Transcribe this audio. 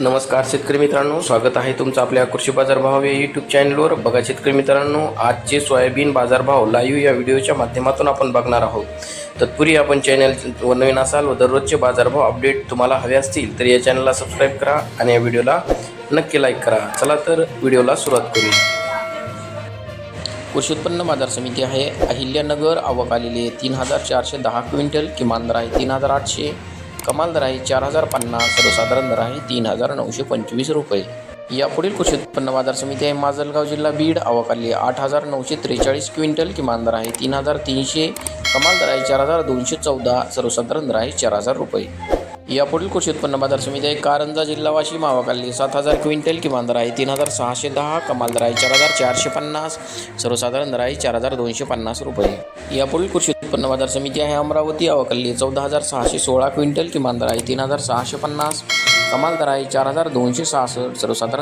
नमस्कार शेतकरी मित्रांनो स्वागत आहे तुमचं आपल्या कृषी बाजारभाव या यूट्यूब चॅनलवर बघा शेतकरी मित्रांनो आजचे सोयाबीन बाजारभाव लाईव्ह या व्हिडिओच्या माध्यमातून आपण बघणार आहोत. तत्पूर्वी आपण चॅनल व नवीन असाल व दररोजचे बाजारभाव अपडेट तुम्हाला हवे असतील तर या चॅनलला सबस्क्राईब करा आणि या व्हिडिओला नक्की लाईक करा. चला तर व्हिडिओला सुरुवात करूया कृषी उत्पन्न बाजार समिती आहे. अहिल्यानगर आवक आलेली आहे. तीन हजार चारशे दहा क्विंटल किमान दर आहे तीन हजार आठशे कमाल दर आहे चार हजार पन्नास सर्वसाधारण दर आहे तीन हजार नऊशे पंचवीस रुपये. यापुढील कृषी उत्पन्न बाजार समिती आहे माजलगाव जिल्हा बीड आवक आली आठ हजार नऊशे त्रेचाळीस क्विंटल किमान दर आहे तीन हजार तीनशे कमाल दर आहे चार हजार दोनशे चौदा सर्वसाधारण दर आहे चार हजार रुपये. यापुढील कृषी उत्पन्न बाजार समिती आहे कारंजा जिल्हा वाशिम मावाकाली सात हजार क्विंटल किमान दर आहे तीन हजार सहाशे दहा कमाल दर आहे चार हजार चारशे पन्नास सर्वसाधारण दर आहे चार हजार दोनशे पन्नास रुपये. यापुढील कृषी उत्पन्न बाजार समिती आहे अमरावती आवक चौदा हजार सहाशे सोळा क्विंटल किमान दर आहे तीन हजार सहाशे पन्नास कमाल दर आहे चार हजार दोनशे सहासष्ट सर्वसाधारण